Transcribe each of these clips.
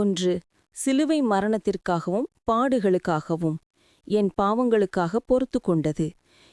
ஒன்று சிலுவை மரணத்திற்காகவும் பாடுகளுக்காகவும் என் பாவங்களுக்காக பொறுத்து கொண்டது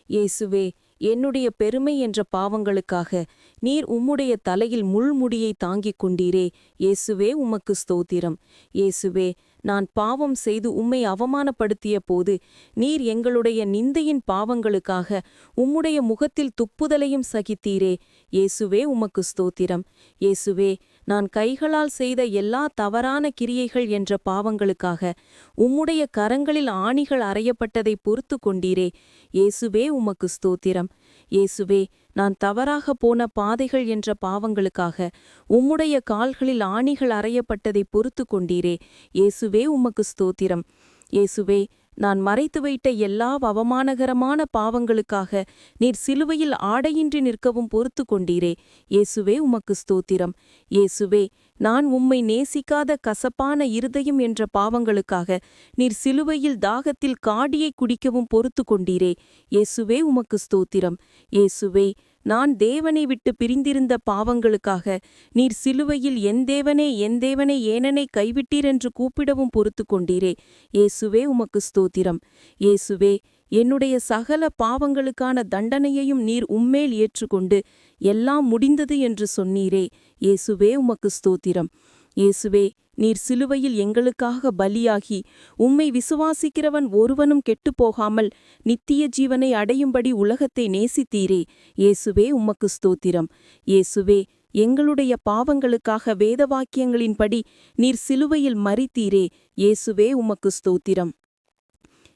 இயேசுவே என்னுடைய பெருமை என்ற பாவங்களுக்காக நீர் உம்முடைய தலையில் முள்முடியை தாங்கிக் கொண்டீரே. இயேசுவே உமக்கு ஸ்தோத்திரம். இயேசுவே நான் பாவம் செய்து உம்மை அவமானப்படுத்திய போது நீர் எங்களுடைய நிந்தையின் பாவங்களுக்காக உம்முடைய முகத்தில் துப்புதலையும் சகித்தீரே. இயேசுவே உமக்கு ஸ்தோத்திரம். இயேசுவே நான் கைகளால் செய்த எல்லா தவறான கிரியைகள் என்ற பாவங்களுக்காக உம்முடைய கரங்களில் ஆணிகள் அறையப்பட்டதை பொறுத்து கொண்டீரே. இயேசுவே உமக்கு ஸ்தோத்திரம். இயேசுவே நான் தவறாக போன பாதைகள் என்ற பாவங்களுக்காக உம்முடைய கால்களில் ஆணிகள் அறையப்பட்டதை பொறுத்து கொண்டீரே. இயேசுவே உமக்கு ஸ்தோத்திரம். இயேசுவே நான் மறைத்து வைத்த எல்லா அவமானகரமான பாவங்களுக்காக நீர் சிலுவையில் ஆடையின்றி நிற்கவும் பொறுத்து கொண்டீரே. இயேசுவே உமக்கு ஸ்தோத்திரம். இயேசுவே நான் உம்மை நேசிக்காத கசப்பான இருதயம் என்ற பாவங்களுக்காக நீர் சிலுவையில் தாகத்தில் காடியை குடிக்கவும் பொறுத்து கொண்டீரே. இயேசுவே உமக்கு ஸ்தோத்திரம். இயேசுவே நான் தேவனை விட்டு பிரிந்திருந்த பாவங்களுக்காக நீர் சிலுவையில் என் தேவனே என் தேவனே ஏனனை கைவிட்டீரென்று கூப்பிடவும் பொறுத்து கொண்டீரே. இயேசுவே உமக்கு ஸ்தோத்திரம். இயேசுவே என்னுடைய சகல பாவங்களுக்கான தண்டனையையும் நீர் உம்மேல் ஏற்றுக்கொண்டு எல்லாம் முடிந்தது என்று சொன்னீரே. இயேசுவே உமக்கு ஸ்தோத்திரம். இயேசுவே நீர் சிலுவையில் எங்களுக்காக பலியாகி உம்மை விசுவாசிக்கிறவன் ஒருவனும் கெட்டுப்போகாமல் நித்திய ஜீவனை அடையும்படி உலகத்தை நேசித்தீரே. இயேசுவே உமக்கு ஸ்தோத்திரம். இயேசுவே எங்களுடைய பாவங்களுக்காக வேத வாக்கியங்களின்படி நீர் சிலுவையில் மறித்தீரே இயேசுவே உமக்கு ஸ்தோத்திரம்.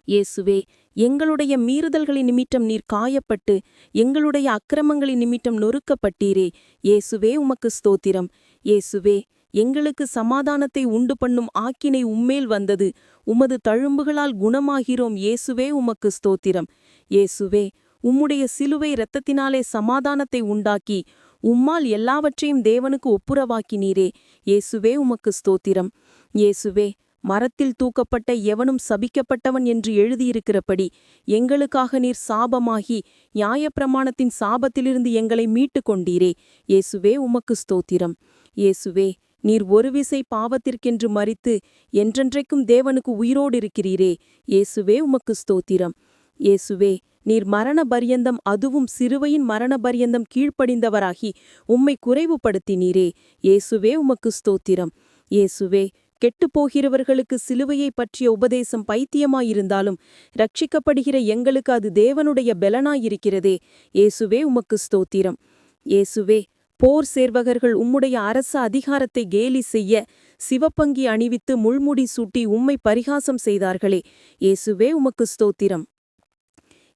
இயேசுவே எங்களுடைய மீறுதல்களின் நிமித்தம் நீர் காயப்பட்டு எங்களுடைய அக்கிரமங்களின் நிமித்தம் நொறுக்கப்பட்டீரே. இயேசுவே உமக்கு ஸ்தோத்திரம். இயேசுவே எங்களுக்கு சமாதானத்தை உண்டு பண்ணும் ஆக்கினை உம்மேல் வந்தது. உமது தழும்புகளால் குணமாகிறோம். இயேசுவே உமக்கு ஸ்தோத்திரம். இயேசுவே உம்முடைய சிலுவை இரத்தத்தினாலே சமாதானத்தை உண்டாக்கி உம்மால் எல்லாவற்றையும் தேவனுக்கு ஒப்புரவாக்கினீரே. இயேசுவே உமக்கு ஸ்தோத்திரம். இயேசுவே மரத்தில் தூக்கப்பட்ட எவனும் சபிக்கப்பட்டவன் என்று எழுதியிருக்கிறபடி எங்களுக்காக நீர் சாபமாகி நியாயப்பிரமாணத்தின் சாபத்திலிருந்து எங்களை மீட்டு கொண்டீரே இயேசுவே உமக்கு ஸ்தோத்திரம். இயேசுவே நீர் ஒரு விசை பாவத்திற்கென்று மறித்து என்றென்றைக்கும் தேவனுக்கு உயிரோடு இருக்கிறீரே இயேசுவே உமக்கு ஸ்தோத்திரம். இயேசுவே நீர் மரண பரியந்தம் அதுவும் சிறுவையின் மரண பரியந்தம் கீழ்ப்படிந்தவராகி உம்மை குறைவுபடுத்தினீரே. இயேசுவே உமக்கு ஸ்தோத்திரம். இயேசுவே கெட்டுப்போகிறவர்களுக்கு சிலுவையை பற்றிய உபதேசம் பைத்தியமாயிருந்தாலும் ரட்சிக்கப்படுகிற எங்களுக்கு அது தேவனுடைய பெலனாயிருக்கிறதே. இயேசுவே உமக்கு ஸ்தோத்திரம். இயேசுவே போர் சேர்வகர்கள் உம்முடைய அரச அதிகாரத்தை கேலி செய்ய சிவப்பங்கி அணிவித்து முள்முடி சூட்டி உம்மை பரிகாசம் செய்தார்களே. இயேசுவே உமக்கு ஸ்தோத்திரம்.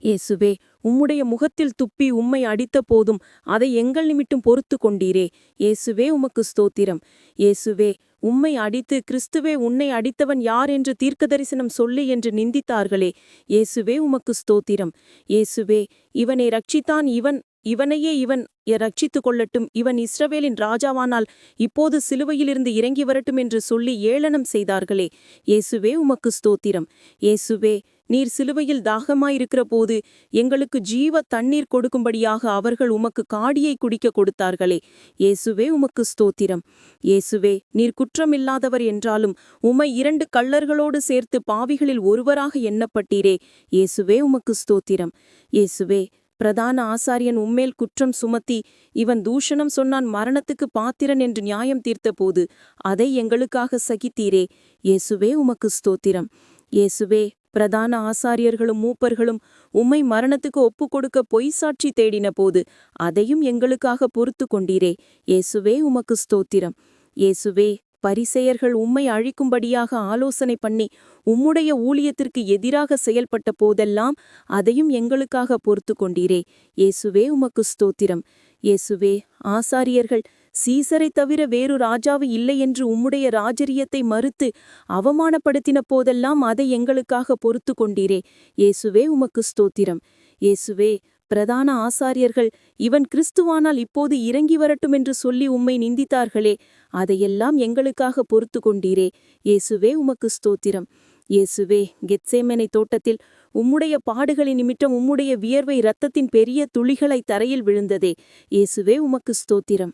இயேசுவே உம்முடைய முகத்தில் துப்பி உம்மை அடித்த போதும் அதை எங்கள் நிமிட்டும் பொறுத்து கொண்டீரே. இயேசுவே உமக்கு ஸ்தோத்திரம். இயேசுவே உம்மை அடித்து கிறிஸ்துவே உன்னை அடித்தவன் யார் என்று தீர்க்க தரிசனம் சொல்லு என்று நிந்தித்தார்களே. இயேசுவே உமக்கு ஸ்தோத்திரம். இயேசுவே இவனை ரட்சித்தான் இவன் இவனையே இவன் ரட்சித்துக் கொள்ளட்டும். இவன் இஸ்ரவேலின் ராஜாவானால் இப்போது சிலுவையிலிருந்து இறங்கி வரட்டும் என்று சொல்லி ஏளனம் செய்தார்களே. இயேசுவே உமக்கு ஸ்தோத்திரம். இயேசுவே நீர் சிலுவையில் தாகமாயிருக்கிற போது எங்களுக்கு ஜீவ தண்ணீர் கொடுக்கும்படியாக அவர்கள் உமக்கு காடியை குடிக்க கொடுத்தார்களே. இயேசுவே உமக்கு ஸ்தோத்திரம். இயேசுவே நீர் குற்றமில்லாதவர் என்றாலும் உமை இரண்டு கள்ளர்களோடு சேர்த்து பாவிகளில் ஒருவராக எண்ணப்பட்டீரே. இயேசுவே உமக்கு ஸ்தோத்திரம். இயேசுவே பிரதான ஆசாரியன் உம்மேல் குற்றம் சுமத்தி இவன் தூஷணம் சொன்னான் மரணத்துக்கு பாத்திரன் என்று நியாயம் தீர்த்தபோது அதை எங்களுக்காக சகித்தீரே. இயேசுவே உமக்கு ஸ்தோத்திரம். இயேசுவே பிரதான ஆசாரியர்களும் மூப்பர்களும் உம்மை மரணத்துக்கு ஒப்பு கொடுக்க பொய் சாட்சி தேடின போது அதையும் எங்களுக்காக பொறுத்து கொண்டீரே இயேசுவே உமக்கு ஸ்தோத்திரம். இயேசுவே பரிசெயர்கள் உம்மை அழிக்கும்படியாக ஆலோசனை பண்ணி உம்முடைய ஊழியத்திற்கு எதிராக செயல்பட்ட போதெல்லாம் அதையும் எங்களுக்காக பொறுத்து கொண்டீரே இயேசுவே உமக்கு ஸ்தோத்திரம். இயேசுவே ஆசாரியர்கள் சீசரை தவிர வேறு ராஜாவு இல்லை என்று உம்முடைய ராஜரியத்தை மறுத்து அவமானப்படுத்தின போதெல்லாம் அதை எங்களுக்காக பொறுத்து கொண்டீரே இயேசுவே உமக்கு ஸ்தோத்திரம். இயேசுவே பிரதான ஆசாரியர்கள் இவன் கிறிஸ்துவானால் இப்போது இறங்கி வரட்டும் என்று சொல்லி உம்மை நிந்தித்தார்களே அதையெல்லாம் எங்களுக்காக பொறுத்து கொண்டீரே இயேசுவே உமக்கு ஸ்தோத்திரம். இயேசுவே கெத்சேமனை தோட்டத்தில் உம்முடைய பாடுகளின் நிமித்தம் உம்முடைய வியர்வை இரத்தத்தின் பெரிய துளிகளை தரையில் விழுந்ததே. இயேசுவே உமக்கு ஸ்தோத்திரம்.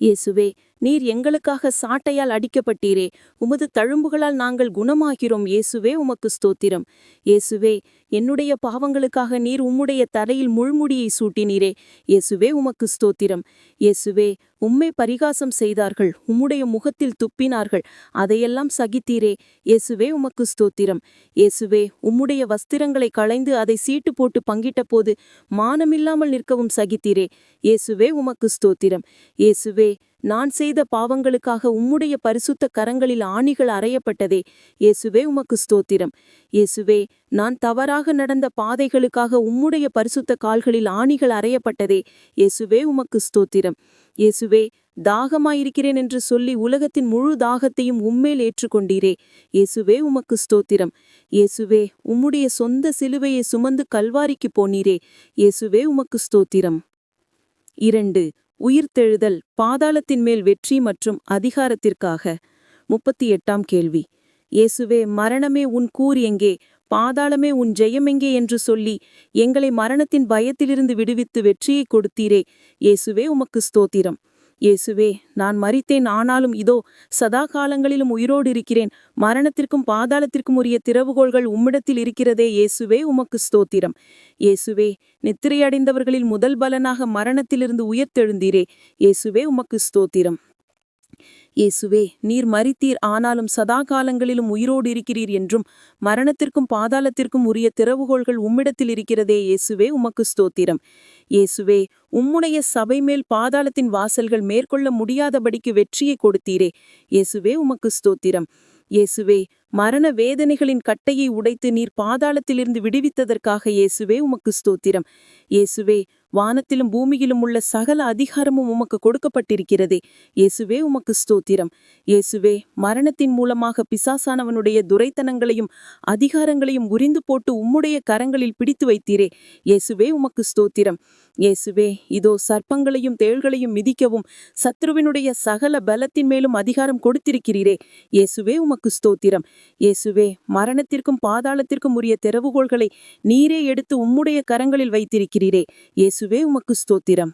இயேசுவே நீர் எங்களுக்காக சாட்டையால் அடிக்கப்பட்டீரே. உமது தழும்புகளால் நாங்கள் குணமாகிறோம். இயேசுவே உமக்கு ஸ்தோத்திரம். இயேசுவே என்னுடைய பாவங்களுக்காக நீர் உம்முடைய தலையில் முள்முடியை சூட்டினீரே. இயேசுவே உமக்கு ஸ்தோத்திரம். இயேசுவே உம்மை பரிகாசம் செய்தார்கள். உம்முடைய முகத்தில் துப்பினார்கள். அதையெல்லாம் சகித்தீரே. இயேசுவே உமக்கு ஸ்தோத்திரம். இயேசுவே உம்முடைய வஸ்திரங்களை களைந்து அதை சீட்டு போட்டு பங்கிட்ட போது மானமில்லாமல் நிற்கவும் சகித்தீரே. இயேசுவே உமக்கு ஸ்தோத்திரம். இயேசுவே நான் செய்த பாவங்களுக்காக உம்முடைய பரிசுத்த கரங்களில் ஆணிகள் அறையப்பட்டதே. இயேசுவே உமக்கு ஸ்தோத்திரம். இயேசுவே நான் தவறாக நடந்த பாதைகளுக்காக உம்முடைய பரிசுத்த கால்களில் ஆணிகள் அறையப்பட்டதே. இயேசுவே உமக்கு ஸ்தோத்திரம். இயேசுவே தாகமாயிருக்கிறேன் என்று சொல்லி உலகத்தின் முழு தாகத்தையும் உம்மேல் ஏற்றுக்கொண்டீரே. இயேசுவே உமக்கு ஸ்தோத்திரம். இயேசுவே உம்முடைய சொந்த சிலுவையை சுமந்து கல்வாரிக்கு போனீரே. இயேசுவே உமக்கு ஸ்தோத்திரம். இரண்டு உயிர்த்தெழுதல் பாதாளத்தின் மேல் வெற்றி மற்றும் அதிகாரத்திற்காக. முப்பத்தி எட்டாம் கேள்வி. இயேசுவே மரணமே உன் கூர் எங்கே? பாதாளமே உன் ஜெயமெங்கே என்று சொல்லி எங்களை மரணத்தின் பயத்திலிருந்து விடுவித்து வெற்றியை கொடுத்தீரே. இயேசுவே உமக்கு ஸ்தோத்திரம். இயேசுவே நான் மறித்தேன் ஆனாலும் இதோ சதா காலங்களிலும் உயிரோடு இருக்கிறேன். மரணத்திற்கும் பாதாளத்திற்கும் உரிய திறவுகோள்கள் உம்மிடத்தில் இருக்கிறதே இயேசுவே உமக்கு ஸ்தோத்திரம். இயேசுவே நித்திரையடைந்தவர்களில் முதல் பலனாக மரணத்திலிருந்து உயர்த்தெழுந்தீரே. இயேசுவே உமக்கு ஸ்தோத்திரம். இயேசுவே நீர் மறித்தீர் ஆனாலும் சதா காலங்களிலும் உயிரோடு இருக்கிறீர் என்றும் மரணத்திற்கும் பாதாளத்திற்கும் உரிய திறவுகோள்கள் உம்மிடத்தில் இருக்கிறதே இயேசுவே உமக்கு ஸ்தோத்திரம். இயேசுவே உம்முடைய சபை மேல் பாதாளத்தின் வாசல்கள் மேற்கொள்ள முடியாதபடிக்கு வெற்றியை கொடுத்தீரே. இயேசுவே உமக்கு ஸ்தோத்திரம். இயேசுவே மரண வேதனைகளின் கட்டையை உடைத்து நீர் பாதாளத்திலிருந்து விடுவித்ததற்காக இயேசுவே உமக்கு ஸ்தோத்திரம். இயேசுவே வானத்திலும் பூமியிலும் உள்ள சகல அதிகாரமும் உமக்கு கொடுக்கப்பட்டிருக்கிறதே. இயேசுவே உமக்கு ஸ்தோத்திரம். இயேசுவே மரணத்தின் மூலமாக பிசாசானவனுடைய துரைத்தனங்களையும் அதிகாரங்களையும் உரிந்து போட்டு உம்முடைய கரங்களில் பிடித்து வைத்தீரே. இயேசுவே உமக்கு ஸ்தோத்திரம். இயேசுவே இதோ சர்ப்பங்களையும் தேள்களையும் மிதிக்கவும் சத்ருவினுடைய சகல பலத்தின் மேலும் அதிகாரம் கொடுத்திருக்கிறீரே. இயேசுவே உமக்கு ஸ்தோத்திரம். இயேசுவே மரணத்திற்கும் பாதாளத்திற்கும் உரிய திறவுகோள்களை நீரே எடுத்து உம்முடைய கரங்களில் வைத்திருக்கிறீரே. இயேசுவே உமக்கு ஸ்தோத்திரம்.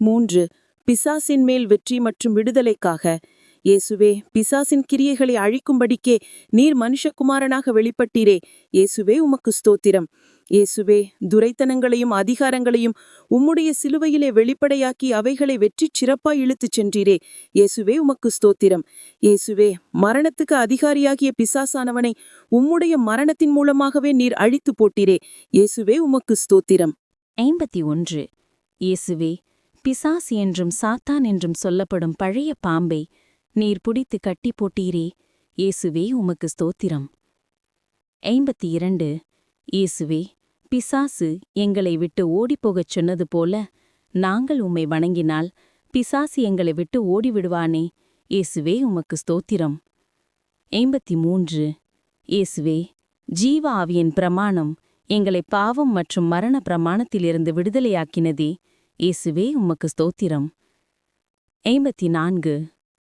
மூன்று பிசாசின் மேல் வெற்றி மற்றும் விடுதலைக்காக. இயேசுவே பிசாசின் கிரியைகளை அழிக்கும்படிக்கே நீர் மனுஷகுமாரனாக வெளிப்பட்டீரே. இயேசுவே உமக்கு ஸ்தோத்திரம். இயேசுவே துரைத்தனங்களையும் அதிகாரங்களையும் உம்முடைய சிலுவையிலே வெளிப்படையாக்கி அவைகளை வெற்றி சிறப்பாய் இழுத்துச் சென்றீரே. இயேசுவே உமக்கு ஸ்தோத்திரம். இயேசுவே மரணத்துக்கு அதிகாரியாகிய பிசாசானவனை உம்முடைய மரணத்தின் மூலமாகவே நீர் அழித்து போட்டீரே. இயேசுவே உமக்கு ஸ்தோத்திரம். ஐம்பத்தி ஒன்று. இயேசுவே பிசாசு என்றும் சாத்தான் என்றும் சொல்லப்படும் பழைய பாம்பை நீர் பிடித்து கட்டி போட்டீரே. இயேசுவே உமக்கு ஸ்தோத்திரம். ஐம்பத்தி இரண்டு. இயேசுவே பிசாசு எங்களை விட்டு ஓடிப்போகச் சொன்னது போல நாங்கள் உம்மை வணங்கினால் பிசாசு எங்களை விட்டு ஓடிவிடுவானே. இயேசுவே உமக்கு ஸ்தோத்திரம். ஐம்பத்தி மூன்று. இயேசுவே ஜீவ ஆவியின் பிரமாணம் எங்களை பாவம் மற்றும் மரண பிரமாணத்திலிருந்து விடுதலையாக்கினதே இயேசுவே உமக்கு ஸ்தோத்திரம். ஐம்பத்தி நான்கு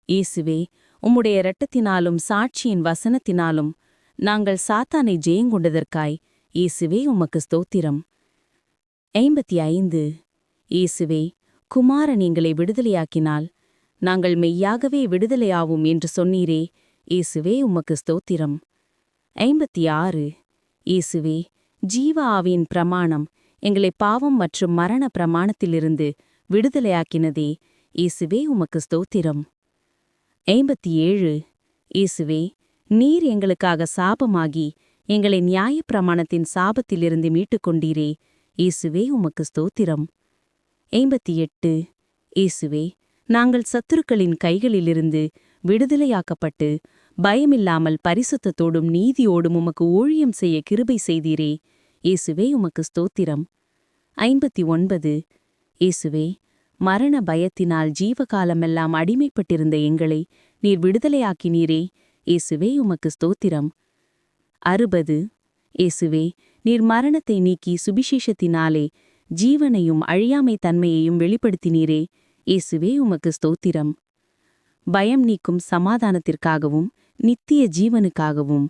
இயேசுவே உம்முடைய இரட்டத்தினாலும் சாட்சியின் வசனத்தினாலும் நாங்கள் சாத்தானை ஜெயங்கொண்டதற்காய் இயேசுவே உமக்கு ஸ்தோத்திரம். ஐம்பத்தி ஐந்து இயேசுவே குமாரன் எங்களை விடுதலையாக்கினால் நாங்கள் மெய்யாகவே விடுதலையாவோம் என்று சொன்னீரே இயேசுவே உமக்கு ஸ்தோத்திரம். ஐம்பத்தி ஆறு இயேசுவே ஜீவ ஆவியின் பிரமாணம் எங்களை பாவம் மற்றும் மரண பிரமாணத்திலிருந்து விடுதலையாக்கினதே. இயேசுவே உமக்கு ஸ்தோத்திரம். ஐம்பத்தி ஏழு இயேசுவே நீர் எங்களுக்காக சாபமாகி எங்களை நியாயப்பிரமாணத்தின் சாபத்திலிருந்து மீட்டுக் கொண்டீரே இயேசுவே உமக்கு ஸ்தோத்திரம். ஐம்பத்தி எட்டு இயேசுவே நாங்கள் சத்துருக்களின் கைகளிலிருந்து விடுதலையாக்கப்பட்டு பயமில்லாமல் பரிசுத்தத்தோடும் நீதியோடும் உமக்கு ஊழியம் செய்ய கிருபை செய்தீரே. இயேசுவே உமக்கு ஸ்தோத்திரம். ஐம்பத்தி ஒன்பது. இயேசுவே மரண பயத்தினால் ஜீவகாலமெல்லாம் அடிமைப்பட்டிருந்த எங்களை நீர் விடுதலையாக்கினீரே. இயேசுவே உமக்கு ஸ்தோத்திரம். அறுபது. இயேசுவே நீர் மரணத்தை நீக்கி சுபிசேஷத்தினாலே ஜீவனையும் அழியாமை தன்மையையும் வெளிப்படுத்தினீரே. இயேசுவே உமக்கு ஸ்தோத்திரம். பயம் நீக்கும் சமாதானத்திற்காகவும் நித்திய ஜீவனுக்காகவும்.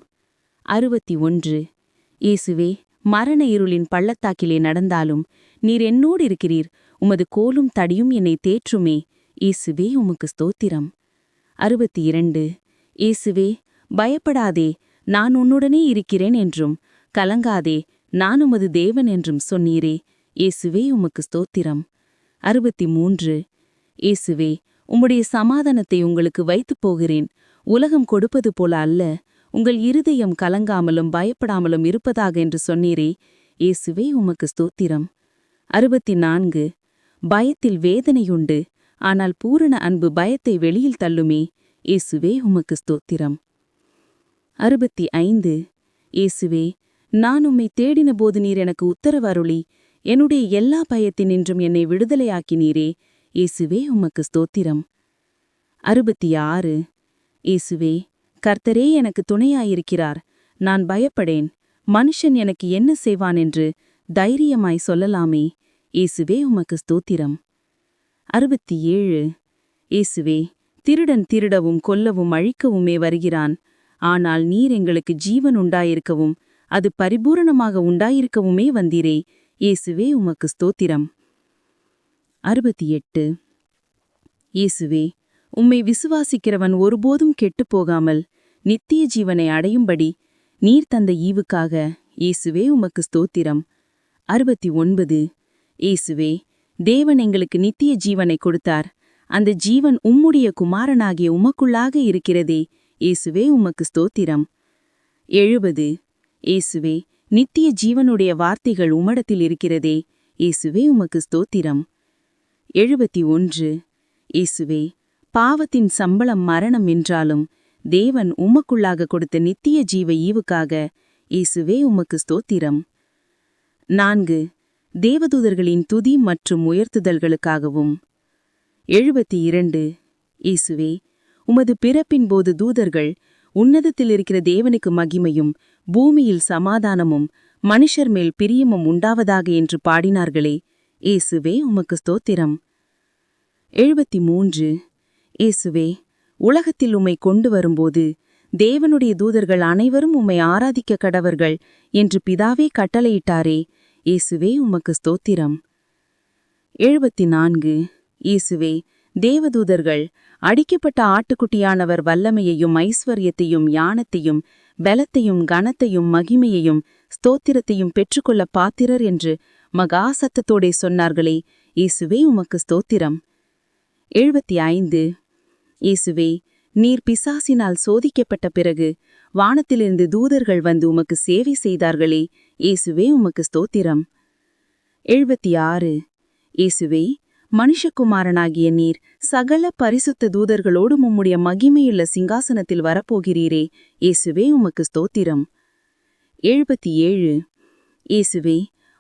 அறுபத்தி ஒன்று. இயேசுவே மரண இருளின் பள்ளத்தாக்கிலே நடந்தாலும் நீர் என்னோடு இருக்கிறீர். உமது கோலும் தடியும் என்னை தேற்றுமே. இயேசுவே உமக்கு ஸ்தோத்திரம். அறுபத்தி இரண்டு இயேசுவே பயப்படாதே. நான் உன்னுடனே இருக்கிறேன் என்றும் கலங்காதே. நான் உமது தேவன் என்றும் சொன்னீரே. இயேசுவே உமக்கு ஸ்தோத்திரம். அறுபத்தி மூன்று இயேசுவே உம்முடைய சமாதானத்தை உங்களுக்கு வைத்துப் போகிறேன். உலகம் கொடுப்பது போல அல்ல உங்கள் இருதயம் கலங்காமலும் பயப்படாமலும் இருப்பதாக என்று சொன்னீரே இயேசுவே உமக்கு ஸ்தோத்திரம். அறுபத்தி நான்கு பயத்தில் வேதனையுண்டு ஆனால் பூரண அன்பு பயத்தை வெளியில் தள்ளுமே இயேசுவே உமக்கு ஸ்தோத்திரம். அறுபத்தி ஐந்து இயேசுவே நான் உம்மை தேடின போது நீர் எனக்கு உத்தரவு அருளி என்னுடைய எல்லா பயத்தினின்றும் என்னை விடுதலையாக்கினீரே இயேசுவே உமக்கு ஸ்தோத்திரம். அறுபத்தி ஆறு இயேசுவே கர்த்தரே எனக்கு துணையாயிருக்கிறார். நான் பயப்படேன். மனுஷன் எனக்கு என்ன செய்வான் என்று தைரியமாய் சொல்லலாமே. இயேசுவே உமக்கு ஸ்தோத்திரம். அறுபத்தி ஏழு இயேசுவே திருடன் திருடவும் கொல்லவும் அழிக்கவுமே வருகிறான். ஆனால் நீர் எங்களுக்கு ஜீவன் உண்டாயிருக்கவும் அது பரிபூரணமாக உண்டாயிருக்கவுமே வந்தீரே. இயேசுவே உமக்கு ஸ்தோத்திரம். அறுபத்தி எட்டு இயேசுவே உம்மை விசுவாசிக்கிறவன் ஒருபோதும் கெட்டுப் போகாமல் நித்திய ஜீவனை அடையும்படி நீர் தந்த ஈவுக்காக இயேசுவே உமக்கு ஸ்தோத்திரம். அறுபத்தி ஒன்பது இயேசுவே தேவன் எங்களுக்கு நித்திய ஜீவனை கொடுத்தார். அந்த ஜீவன் உம்முடைய குமாரனாகிய உமக்குள்ளாக இருக்கிறதே. இயேசுவே உமக்கு ஸ்தோத்திரம். எழுபது. இயேசுவே நித்திய ஜீவனுடைய வார்த்தைகள் உமடத்தில் இருக்கிறதே. இயேசுவே உமக்கு ஸ்தோத்திரம். எழுபத்தி ஒன்று இயேசுவே பாவத்தின் சம்பளம் மரணம் என்றாலும் தேவன் உமக்குள்ளாக கொடுத்த நித்திய ஜீவ ஈவுக்காக இயேசுவே உமக்கு ஸ்தோத்திரம். நான்கு தேவதூதர்களின் துதி மற்றும் உயர்த்துதல்களுக்காகவும். எழுபத்தி இரண்டு இயேசுவே உமது பிறப்பின் போது தூதர்கள் உன்னதத்தில் இருக்கிற தேவனுக்கு மகிமையும் பூமியில் சமாதானமும் மனுஷர் மேல் பிரியமும் உண்டாவதாக என்று பாடினார்களே இயேசுவே உமக்கு ஸ்தோத்திரம். எழுபத்தி மூன்று இயேசுவே உலகத்தில் உம்மை கொண்டு வரும்போது தேவனுடைய தூதர்கள் அனைவரும் உம்மை ஆராதிக்க கடவர்கள் என்று பிதாவே கட்டளையிட்டாரே. இயேசுவே உமக்கு ஸ்தோத்திரம். எழுபத்தி நான்கு இயேசுவே தேவதூதர்கள் அடிக்கப்பட்ட ஆட்டுக்குட்டியானவர் வல்லமையையும் ஐஸ்வர்யத்தையும் யானத்தையும் பலத்தையும் கனத்தையும் மகிமையையும் ஸ்தோத்திரத்தையும் பெற்றுக்கொள்ள பாத்திரர் என்று மகா சத்தத்தோடே சொன்னார்களே. இயேசுவே உமக்கு ஸ்தோத்திரம். எழுபத்தி ஐந்து. இயேசுவே நீர் பிசாசினால் சோதிக்கப்பட்ட பிறகு வானத்திலிருந்து தூதர்கள் வந்து உமக்கு சேவை செய்தார்களே இயேசுவே உமக்கு ஸ்தோத்திரம். எழுபத்தி ஆறு இயேசுவே மனுஷகுமாரனாகிய நீர் சகல பரிசுத்த தூதர்களோடும் உம்முடைய மகிமையுள்ள சிங்காசனத்தில் வரப்போகிறீரே இயேசுவே உமக்கு ஸ்தோத்திரம். எழுபத்தி ஏழு இயேசுவே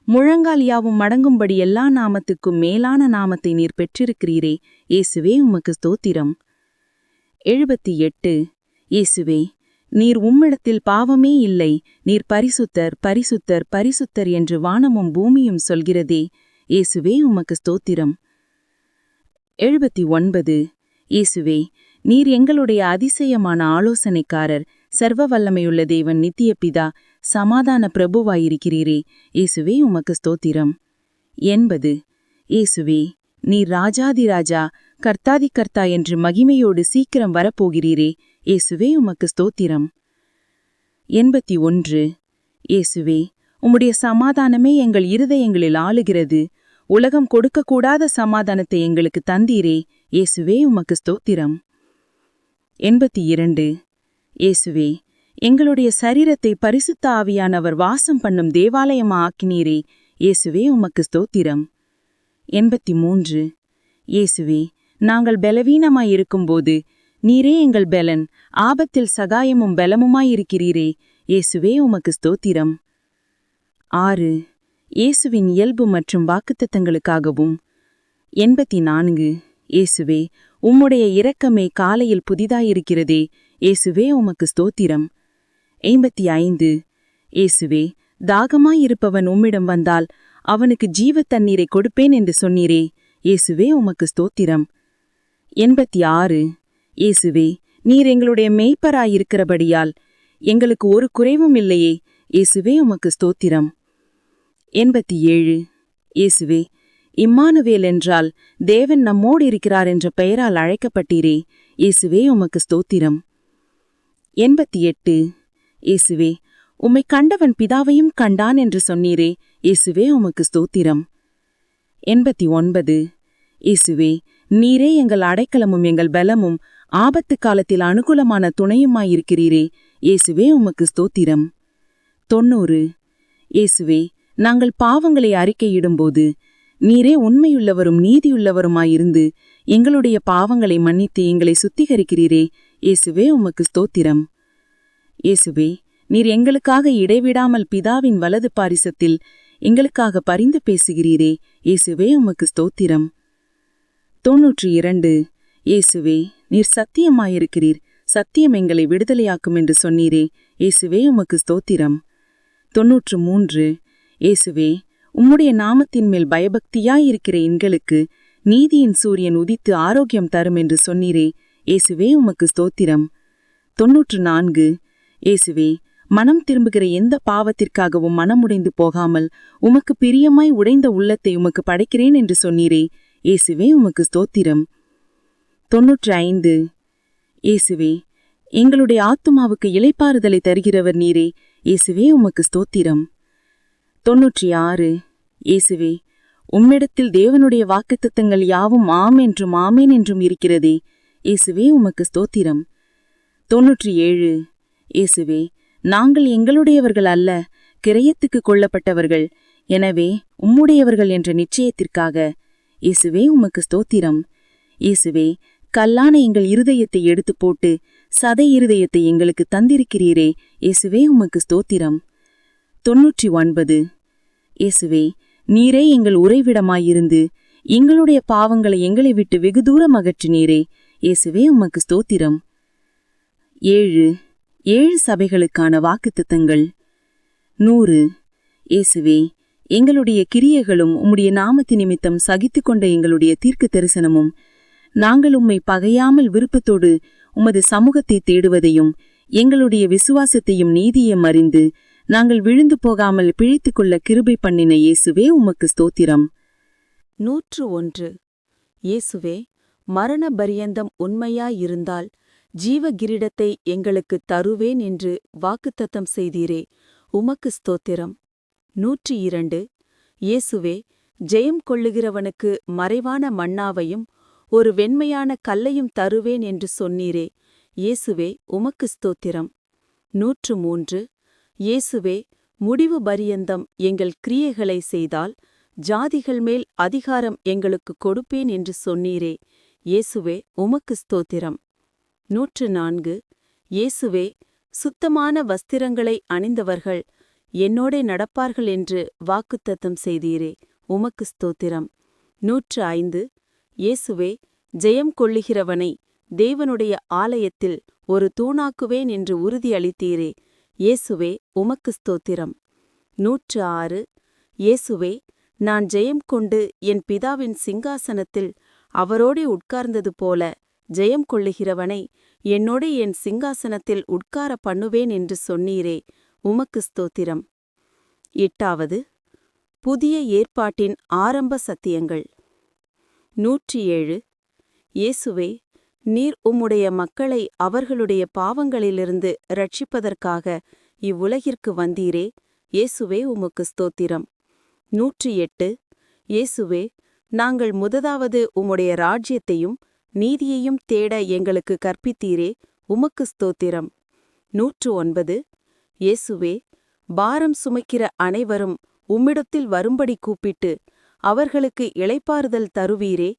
முழங்கால் யாவும் மடங்கும்படி எல்லா நாமத்துக்கும் மேலான நாமத்தை நீர் பெற்றிருக்கிறீரே இயேசுவே உமக்கு ஸ்தோத்திரம். எழுபத்தி எட்டு இயேசுவே நீர் உம்மிடத்தில் பாவமே இல்லை. நீர் பரிசுத்தர் பரிசுத்தர் பரிசுத்தர் என்று வானமும் பூமியும் சொல்கிறதே. இயேசுவே உமக்கு ஸ்தோத்திரம். எழுபத்தி ஒன்பது இயேசுவே நீர் எங்களுடைய அதிசயமான ஆலோசனைக்காரர் சர்வ வல்லமையுள்ள தேவன் நித்திய பிதா சமாதான பிரபுவாயிருக்கிறீரே. இயேசுவே உமக்கு ஸ்தோத்திரம். எண்பது. இயேசுவே நீர் ராஜாதிராஜா கர்த்தாதி கர்த்தா என்று மகிமையோடு சீக்கிரம் வரப்போகிறீரே. இயேசுவே உமக்கு ஸ்தோத்திரம். எண்பத்தி ஒன்று. இயேசுவே உம்முடைய சமாதானமே எங்கள் இருதயங்களில் ஆளுகிறது. உலகம் கொடுக்கக்கூடாத சமாதானத்தை எங்களுக்கு தந்தீரே. இயேசுவே உமக்கு ஸ்தோத்திரம். எண்பத்தி இரண்டு. இயேசுவே எங்களுடைய சரீரத்தை பரிசுத்த ஆவியானவர் வாசம் பண்ணும் தேவாலயமா ஆக்கினீரே. இயேசுவே உமக்கு ஸ்தோத்திரம். எண்பத்தி மூன்று. இயேசுவே நாங்கள் பலவீனமாயிருக்கும்போது நீரே எங்கள் பெலன். ஆபத்தில் சகாயமும் பலமுமாயிருக்கிறீரே இயேசுவே உமக்கு ஸ்தோத்திரம். ஆறு. இயேசுவின் இயல்பு மற்றும் வாக்குத்தத்தங்களுக்காகவும். எண்பத்தி நான்கு இயேசுவே உம்முடைய இரக்கமே காலையில் புதிதாயிருக்கிறதே. இயேசுவே உமக்கு ஸ்தோத்திரம். ஐம்பத்தி ஐந்து இயேசுவே தாகமாயிருப்பவன் உம்மிடம் வந்தால் அவனுக்கு ஜீவத் தண்ணீரை கொடுப்பேன் என்று சொன்னீரே. இயேசுவே உமக்கு ஸ்தோத்திரம். எண்பத்தி ஆறு இயேசுவே நீர் எங்களுடைய மெய்ப்பராயிருக்கிறபடியால் எங்களுக்கு ஒரு குறைவும் இல்லையே. இயேசுவே உமக்கு ஸ்தோத்திரம். எண்பத்தி ஏழு இயேசுவே இம்மானுவேல் என்றால் தேவன் நம்மோடு இருக்கிறார் என்ற பெயரால் அழைக்கப்பட்டீரே. இயேசுவே உமக்கு ஸ்தோத்திரம். எண்பத்தி எட்டு இயேசுவே உம்மை கண்டவன் பிதாவையும் கண்டான் என்று சொன்னீரே. இயேசுவே உமக்கு ஸ்தோத்திரம். எண்பத்தி ஒன்பது இயேசுவே நீரே எங்கள் அடைக்கலமும் எங்கள் பலமும் ஆபத்து காலத்தில் அனுகூலமான துணையுமாயிருக்கிறீரே. இயேசுவே உமக்கு ஸ்தோத்திரம். தொண்ணூறு. இயேசுவே நாங்கள் பாவங்களை அறிக்கையிடும்போது நீரே உண்மையுள்ளவரும் நீதியுள்ளவருமாயிருந்து எங்களுடைய பாவங்களை மன்னித்து எங்களை சுத்திகரிக்கிறீரே. இயேசுவே உமக்கு ஸ்தோத்திரம். இயேசுவே நீர் எங்களுக்காக இடைவிடாமல் பிதாவின் வலது பாரிசத்தில் எங்களுக்காக பரிந்து பேசுகிறீரே. இயேசுவே உமக்கு ஸ்தோத்திரம். தொன்னூற்றி இரண்டு இயேசுவே நீர் சத்தியமாயிருக்கிறீர். சத்தியம் எங்களை விடுதலையாக்கும் என்று சொன்னீரே. இயேசுவே உமக்கு ஸ்தோத்திரம். தொன்னூற்று மூன்று இயேசுவே உம்முடைய நாமத்தின் மேல் பயபக்தியாயிருக்கிற எங்களுக்கு நீதியின் சூரியன் உதித்து ஆரோக்கியம் தரும் என்று சொன்னீரே. இயேசுவே உமக்கு ஸ்தோத்திரம். தொன்னூற்று நான்கு இயேசுவே மனம் திரும்புகிற எந்த பாவத்திற்காகவும் மனமுடைந்து போகாமல் உமக்கு பிரியமாய் உடைந்த உள்ளத்தை உமக்கு படைக்கிறேன் என்று சொன்னீரே. இயேசுவே உமக்கு ஸ்தோத்திரம். தொன்னூற்றி ஐந்து இயேசுவே எங்களுடைய ஆத்துமாவுக்கு இளைப்பாறுதலை தருகிறவர் நீரே இயேசுவே உமக்கு ஸ்தோத்திரம். தொன்னூற்றி ஆறு இயேசுவே உம்மிடத்தில் தேவனுடைய வாக்குத்தத்தங்கள் யாவும் ஆம் என்றும் ஆமேன் என்றும் இருக்கிறதே இயேசுவே உமக்கு ஸ்தோத்திரம். தொன்னூற்றி ஏழு இயேசுவே நாங்கள் எங்களுடையவர்கள் அல்ல கிரயத்துக்கு கொள்ளப்பட்டவர்கள் எனவே உம்முடையவர்கள் என்ற நிச்சயத்திற்காக இயேசுவே உமக்கு ஸ்தோத்திரம். இயேசுவே கல்லான எங்கள் இருதயத்தை எடுத்து போட்டு சதை இருதயத்தை எங்களுக்கு தந்திருக்கிறீரே. இயேசுவே உமக்கு ஸ்தோத்திரம். தொன்னூற்றி ஒன்பது இயேசுவே நீரே எங்கள் உறைவிடமாயிருந்து எங்களுடைய பாவங்களை எங்களை விட்டு வெகு தூரம் அகற்றினீரே. இயேசுவே உமக்கு ஸ்தோத்திரம். ஏழு. ஏழு சபைகளுக்கான வாக்குத்தத்தங்கள். நூறு. இயேசுவே எங்களுடைய கிரியைகளும் உம்முடைய நாமத்து நிமித்தம் சகித்துக் கொண்ட எங்களுடைய தீர்க்க தரிசனமும் நாங்கள் உம்மை பகையாமல் விருப்பத்தோடு உமது சமூகத்தை தேடுவதையும் எங்களுடைய விசுவாசத்தையும் நீதியும் அறிந்து நாங்கள் விழுந்து போகாமல் பிழைத்துக் கொள்ள கிருபை பண்ணின இயேசுவே உமக்கு ஸ்தோத்திரம். நூற்று ஒன்று. இயேசுவே மரண பரியந்தம் உண்மையாயிருந்தால் ஜீவ கிரீடத்தை எங்களுக்கு தருவேன் என்று வாக்குத்தத்தம் செய்தீரே உமக்கு ஸ்தோத்திரம். நூற்றி இரண்டு இயேசுவே ஜெயம் கொள்ளுகிறவனுக்கு மறைவான மண்ணாவையும் ஒரு வெண்மையான கல்லையும் தருவேன் என்று சொன்னீரே. இயேசுவே உமக்கு ஸ்தோத்திரம். நூற்று மூன்று இயேசுவே முடிவு பரியந்தம் எங்கள் கிரியைகளை செய்தால் ஜாதிகள் மேல் அதிகாரம் எங்களுக்கு கொடுப்பேன் என்று சொன்னீரே. இயேசுவே உமக்கு ஸ்தோத்திரம். நூற்று நான்கு இயேசுவே சுத்தமான வஸ்திரங்களை அணிந்தவர்கள் என்னோடே நடப்பார்கள் என்று வாக்குத்தத்தம் செய்தீரே உமக்கு ஸ்தோத்திரம். நூற்று ஐந்து. இயேசுவே ஜெயம் கொள்ளுகிறவனை தேவனுடைய ஆலயத்தில் ஒரு தூணாக்குவேன் என்று உறுதியளித்தீரே இயேசுவே உமக்கு ஸ்தோத்திரம். நூற்று ஆறு. இயேசுவே நான் ஜெயம் கொண்டு என் பிதாவின் சிங்காசனத்தில் அவரோடே உட்கார்ந்தது போல ஜெயம் கொள்ளுகிறவனை என்னோடே என் சிங்காசனத்தில் உட்கார பண்ணுவேன் என்று சொன்னீரே உமக்கு ஸ்தோத்திரம். எட்டாவது புதிய ஏற்பாட்டின் ஆரம்ப சத்தியங்கள். நூற்றி ஏழு இயேசுவே நீர் உம்முடைய மக்களை அவர்களுடைய பாவங்களிலிருந்து ரட்சிப்பதற்காக இவ்வுலகிற்கு வந்தீரே இயேசுவே உமக்கு ஸ்தோத்திரம். நூற்றி எட்டு இயேசுவே நாங்கள் முததாவது உம்முடைய ராஜ்யத்தையும் நீதியையும் தேட எங்களுக்கு கற்பித்தீரே உமக்கு ஸ்தோத்திரம். நூற்று ஒன்பது இயேசுவே பாரம் சுமைக்கிற அனைவரும் உம்மிடத்தில் வரும்படி கூப்பிட்டு அவர்களுக்கு இளைப்பாறுதல் தருவீரே.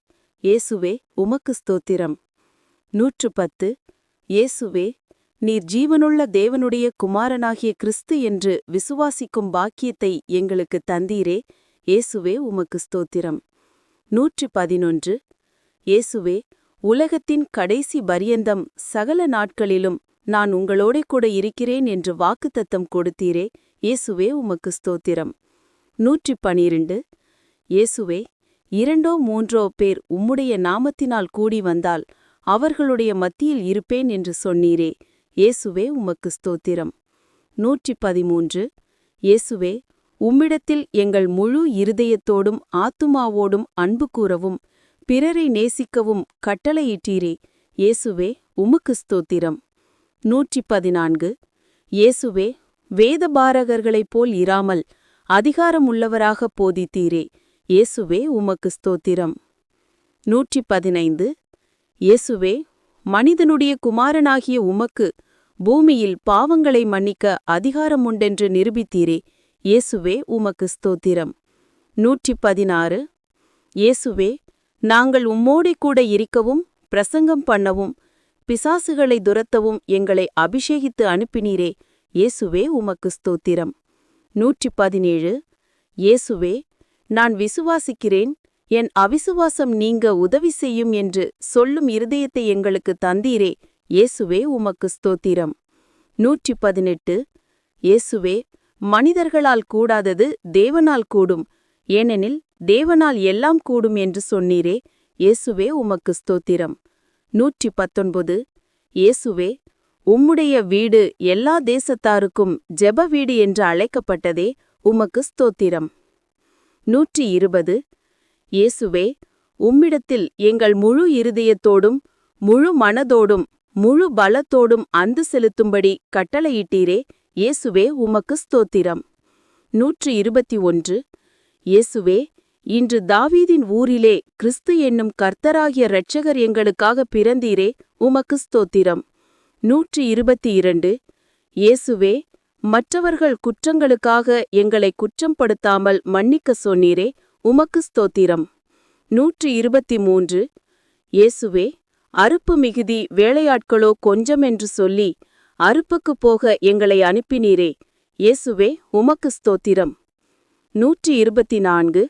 இயேசுவே உமக்கு ஸ்தோத்திரம். நூற்று பத்து இயேசுவே நீர் ஜீவனுள்ள தேவனுடைய குமாரனாகிய கிறிஸ்து என்று விசுவாசிக்கும் பாக்கியத்தை எங்களுக்கு தந்தீரே. இயேசுவே உமக்கு ஸ்தோத்திரம். நூற்றி பதினொன்று இயேசுவே உலகத்தின் கடைசி பரியந்தம் சகல நாட்களிலும் நான் உங்களோடே கூட இருக்கிறேன் என்று வாக்குத்தத்தம் கொடுத்தீரே இயேசுவே உமக்கு ஸ்தோத்திரம். நூற்றி பனிரண்டு இயேசுவே இரண்டோ மூன்றோ பேர் உம்முடைய நாமத்தினால் கூடி வந்தால் அவர்களுடைய மத்தியில் இருப்பேன் என்று சொன்னீரே இயேசுவே உமக்கு ஸ்தோத்திரம். நூற்றி பதிமூன்று இயேசுவே உம்மிடத்தில் எங்கள் முழு இருதயத்தோடும் ஆத்துமாவோடும் அன்பு கூறவும் பிறரை நேசிக்கவும் கட்டளையிட்டீரே இயேசுவே உமக்கு ஸ்தோத்திரம். நூற்றி பதினான்கு இயேசுவே வேதபாரகர்களைப் போல் இராமல் அதிகாரமுள்ளவராக போதித்தீரே. இயேசுவே உமக்கு ஸ்தோத்திரம். நூற்றி பதினைந்து இயேசுவே மனிதனுடைய குமாரனாகிய உமக்கு பூமியில் பாவங்களை மன்னிக்க அதிகாரமுண்டென்று நிரூபித்தீரே. இயேசுவே உமக்கு ஸ்தோத்திரம். நூற்றி பதினாறு இயேசுவே நாங்கள் உம்மோடே கூட இருக்கவும் பிரசங்கம் பண்ணவும் பிசாசுகளை துரத்தவும் எங்களை அபிஷேகித்து அனுப்பினீரே. இயேசுவே உமக்கு ஸ்தோத்திரம். நூற்றி பதினேழு இயேசுவே நான் விசுவாசிக்கிறேன். என் அவிசுவாசம் நீங்க உதவி செய்யும் என்று சொல்லும் இருதயத்தை எங்களுக்கு தந்தீரே. இயேசுவே உமக்கு ஸ்தோத்திரம். நூற்றி பதினெட்டு இயேசுவே மனிதர்களால் கூடாதது தேவனால் கூடும். ஏனெனில் தேவனால் எல்லாம் கூடும் என்று சொன்னீரே. இயேசுவே உமக்கு ஸ்தோத்திரம். நூற்றி பத்தொன்பது இயேசுவே உம்முடைய வீடு எல்லா தேசத்தாருக்கும் ஜெப வீடு என்று அழைக்கப்பட்டதே உமக்கு ஸ்தோத்திரம். நூற்றி இருபது இயேசுவே உம்மிடத்தில் எங்கள் முழு இருதயத்தோடும் முழு மனதோடும் முழு பலத்தோடும் அந்து செலுத்தும்படி கட்டளையிட்டீரே இயேசுவே உமக்கு ஸ்தோத்திரம். நூற்றி இருபத்தி ஒன்று இயேசுவே இன்று தாவீதின் ஊரிலே கிறிஸ்து என்னும் கர்த்தராகிய இரட்சகர் எங்களுக்காக பிறந்தீரே உமக்கு ஸ்தோத்திரம். நூற்றி இருபத்தி இரண்டு இயேசுவே மற்றவர்கள் குற்றங்களுக்காக எங்களை குற்றம்படுத்தாமல் மன்னிக்க சொன்னீரே உமக்கு ஸ்தோத்திரம். நூற்றி இருபத்தி மூன்று இயேசுவே அறுப்பு மிகுதி வேலையாட்களோ கொஞ்சம் என்று சொல்லி அறுப்புக்குப் போக எங்களை அனுப்பினீரே இயேசுவே உமக்கு ஸ்தோத்திரம். நூற்றி இருபத்தி நான்கு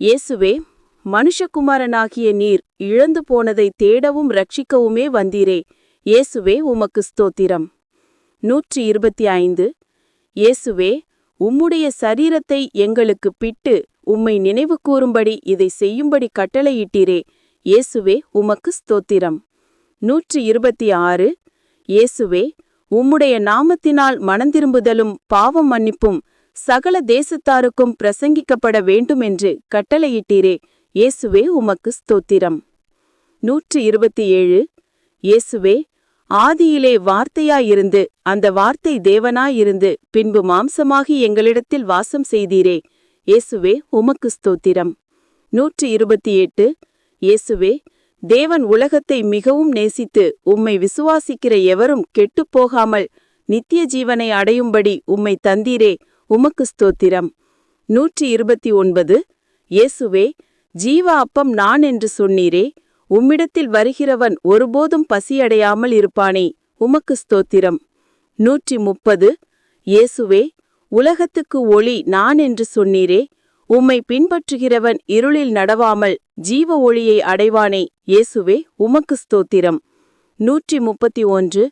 இயேசுவே மனுஷகுமாரனாகிய நீர் இழந்து போனதை தேடவும் ரட்சிக்கவுமே வந்தீரே. இயேசுவே உமக்கு ஸ்தோத்திரம். நூற்றி இருபத்தி ஐந்து. இயேசுவே உம்முடைய சரீரத்தை எங்களுக்கு பிட்டு உம்மை நினைவு கூறும்படி இதை செய்யும்படி கட்டளையிட்டீரே. இயேசுவே உமக்கு ஸ்தோத்திரம். நூற்றி இருபத்தி ஆறு. இயேசுவே உம்முடைய நாமத்தினால் மனந்திரும்புதலும் பாவம் மன்னிப்பும் சகல தேசத்தாருக்கும் பிரசங்கிக்கப்பட வேண்டுமென்று கட்டளையிட்டீரே. இயேசுவே உமக்கு ஸ்தோத்திரம். நூற்றி இருபத்தி ஏழு இயேசுவே ஆதியிலே வார்த்தையாயிருந்து அந்த வார்த்தை தேவனாயிருந்து பின்பு மாம்சமாகி எங்களிடத்தில் வாசம் செய்தீரே. இயேசுவே உமக்கு ஸ்தோத்திரம். நூற்றி இருபத்தி எட்டு இயேசுவே தேவன் உலகத்தை மிகவும் நேசித்து உம்மை விசுவாசிக்கிற எவரும் கெட்டுப்போகாமல் நித்திய ஜீவனை அடையும்படி உம்மை தந்தீரே. உமக்கு ஸ்தோத்திரம். நூற்றி இருபத்தி ஒன்பது இயேசுவே ஜீவ அப்பம் நான் என்று சொன்னீரே உம்மிடத்தில் வருகிறவன் ஒருபோதும் பசியடையாமல் இருப்பானே உமக்கு ஸ்தோத்திரம். நூற்றி முப்பது இயேசுவே உலகத்துக்கு ஒளி நான் என்று சொன்னீரே உம்மை பின்பற்றுகிறவன் இருளில் நடவாமல் ஜீவ ஒளியை அடைவானே இயேசுவே உமக்கு ஸ்தோத்திரம். நூற்றி முப்பத்தி ஒன்று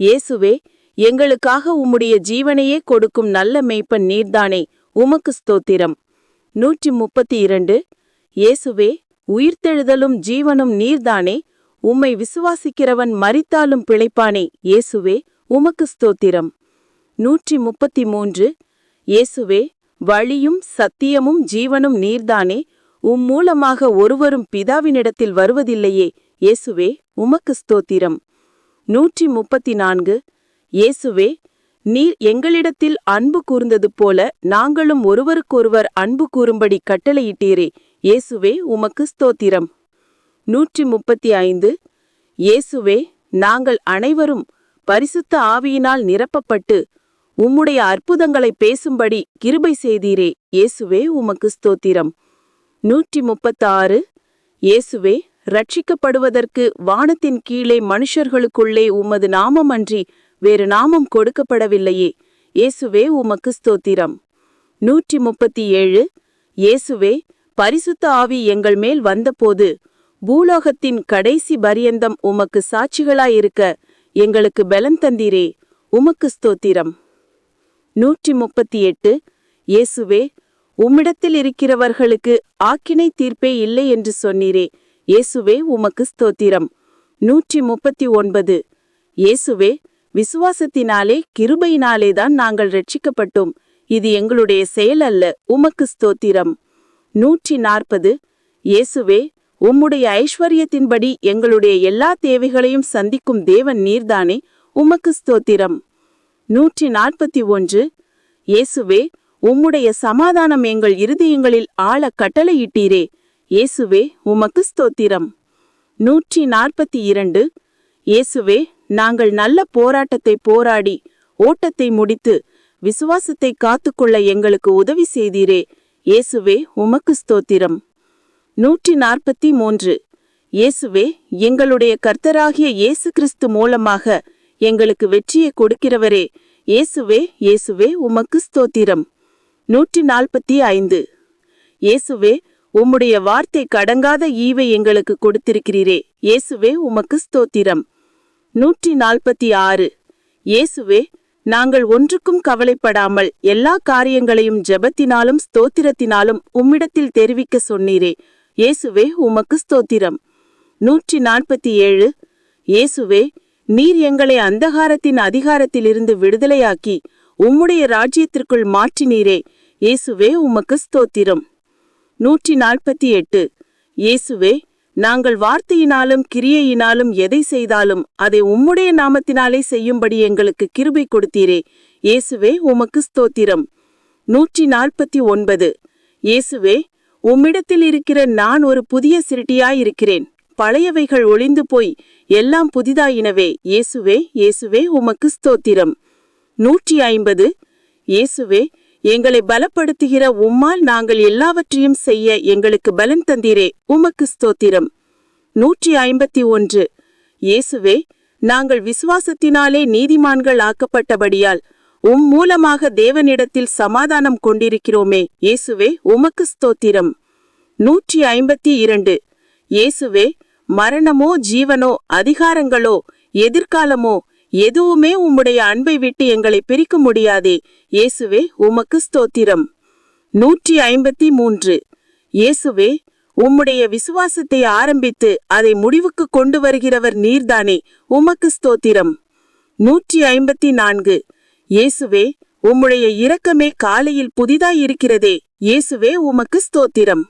இயேசுவே எங்களுக்காக உம்முடைய ஜீவனையே கொடுக்கும் நல்ல மெய்ப்பன் நீர்தானே. உமக்கு ஸ்தோத்திரம். நூற்றி முப்பத்தி இரண்டு இயேசுவே உயிர்த்தெழுதலும் ஜீவனும் நீர்தானே. உம்மை விசுவாசிக்கிறவன் மறித்தாலும் பிழைப்பானே. இயேசுவே உமக்கு ஸ்தோத்திரம். நூற்றி முப்பத்தி மூன்று இயேசுவே வழியும் சத்தியமும் ஜீவனும் நீர்தானே. உம் மூலமாக ஒருவரும் பிதாவினிடத்தில் வருவதில்லையே. இயேசுவே உமக்கு ஸ்தோத்திரம். நூற்றி முப்பத்தி நான்கு இயேசுவே நீர் எங்களிடத்தில் அன்பு கூர்ந்தது போல நாங்களும் ஒருவருக்கொருவர் அன்பு கூறும்படி கட்டளையிட்டீரே. இயேசுவே உமக்கு ஸ்தோத்திரம். நூற்றி முப்பத்தி ஐந்து இயேசுவே நாங்கள் அனைவரும் பரிசுத்த ஆவியினால் நிரப்பப்பட்டு உம்முடைய அற்புதங்களை பேசும்படி கிருபை செய்தீரே. இயேசுவே உமக்கு ஸ்தோத்திரம். நூற்றி முப்பத்தாறு இயேசுவே ரட்சிக்கப்படுவதற்கு வானத்தின் கீழே மனுஷர்களுக்குள்ளே உமது நாமமன்றி வேறு நாமம் கொடுக்கப்படவில்லையே. இயேசுவே உமக்கு ஸ்தோத்திரம். நூற்றி முப்பத்தி ஏழு இயேசுவே பரிசுத்த ஆவி எங்கள் மேல் வந்தபோது பூலோகத்தின் கடைசி பரியந்தம் உமக்கு சாட்சிகளாயிருக்க எங்களுக்கு பலன் தந்தீரே. உமக்கு ஸ்தோத்திரம். நூற்றி முப்பத்தி எட்டு இயேசுவே உம்மிடத்தில் இருக்கிறவர்களுக்கு ஆக்கினை தீர்ப்பே இல்லை என்று சொன்னீரே. இயேசுவே உமக்கு ஸ்தோத்திரம். நூற்றி முப்பத்தி ஒன்பது இயேசுவே விசுவாசத்தினாலே கிருபையினாலே தான் நாங்கள் ரட்சிக்கப்பட்டோம் இது எங்களுடைய செயல் அல்ல உமக்கு ஸ்தோத்திரம். நூற்றி நாற்பது இயேசுவே உம்முடைய ஐஸ்வர்யத்தின்படி எங்களுடைய எல்லா தேவைகளையும் சந்திக்கும் தேவன் நீர்தானே உமக்கு ஸ்தோத்திரம். நூற்றி நாற்பத்தி ஒன்று இயேசுவே உம்முடைய சமாதானம் எங்கள் இருதயங்களில் ஆழ கட்டளையிட்டீரே இயேசுவே உமக்கு ஸ்தோத்திரம். நூற்றி நாற்பத்தி இரண்டு இயேசுவே நாங்கள் நல்ல போராட்டத்தை போராடி ஓட்டத்தை முடித்து விசுவாசத்தை காத்துக்கொள்ள எங்களுக்கு உதவி செய்தீரே. இயேசுவே உமக்கு ஸ்தோத்திரம். நூற்றி நாற்பத்தி மூன்று இயேசுவே எங்களுடைய கர்த்தராகிய இயேசு கிறிஸ்து மூலமாக எங்களுக்கு வெற்றியை கொடுக்கிறவரே. இயேசுவே இயேசுவே உமக்கு ஸ்தோத்திரம். நூற்றி நாற்பத்தி ஐந்து இயேசுவே உம்முடைய வார்த்தை கடங்காத ஈவை எங்களுக்கு கொடுத்திருக்கிறீரே. இயேசுவே உமக்கு ஸ்தோத்திரம். நூற்றி நாற்பத்தி ஆறு. இயேசுவே நாங்கள் ஒன்றுக்கும் கவலைப்படாமல் எல்லா காரியங்களையும் ஜெபத்தினாலும் ஸ்தோத்திரத்தினாலும் உம்மிடத்தில் தெரிவிக்க சொன்னீரே. இயேசுவே உமக்கு ஸ்தோத்திரம். நூற்றி நாற்பத்தி ஏழு. இயேசுவே நீர் எங்களை அந்தகாரத்தின் அதிகாரத்திலிருந்து விடுதலையாக்கி உம்முடைய ராஜ்யத்திற்குள் மாற்றினீரே. இயேசுவே உமக்கு ஸ்தோத்திரம். நூற்றி நாற்பத்தி எட்டு. இயேசுவே நாங்கள் வார்த்தையினாலும் கிரியையினாலும் எதை செய்தாலும் அதை உம்முடைய நாமத்தினாலே செய்யும்படி எங்களுக்கு கிருபை கொடுத்தீரே. இயேசுவே உமக்கு ஸ்தோத்திரம். நூற்றி நாற்பத்தி ஒன்பது இயேசுவே உம்மிடத்தில் இருக்கிற நான் ஒரு புதிய சிருட்டியாயிருக்கிறேன் பழையவைகள் ஒளிந்து போய் எல்லாம் புதிதாயினவே. இயேசுவே இயேசுவே உமக்கு ஸ்தோத்திரம். நூற்றி ஐம்பது. இயேசுவே எங்களை பலப்படுத்துகிற உம்மால் நாங்கள் எல்லாவற்றையும் செய்ய எங்களுக்கு பலன் தந்தீரே. உமக்கு ஸ்தோத்திரம். நூற்றி ஐம்பத்தி ஒன்று. இயேசுவே நாங்கள் விசுவாசத்தினாலே நீதிமான்கள் ஆக்கப்பட்டபடியால் உம் மூலமாக தேவனிடத்தில் சமாதானம் கொண்டிருக்கிறோமே. இயேசுவே உமக்கு ஸ்தோத்திரம். நூற்றி ஐம்பத்தி இரண்டு. இயேசுவே மரணமோ ஜீவனோ அதிகாரங்களோ எதிர்காலமோ எதுவுமே உம்முடைய அன்பை விட்டு எங்களை பிரிக்க முடியாதே. இயேசுவே உமக்கு ஸ்தோத்திரம். நூற்றி ஐம்பத்தி மூன்று. இயேசுவே உம்முடைய விசுவாசத்தை ஆரம்பித்து அதை முடிவுக்கு கொண்டு வருகிறவர் நீர்தானே. உமக்கு ஸ்தோத்திரம். நூற்றி ஐம்பத்தி நான்கு. இயேசுவே உம்முடைய இரக்கமே காலையில் புதிதாய் இருக்கிறதே இயேசுவே உமக்கு ஸ்தோத்திரம்.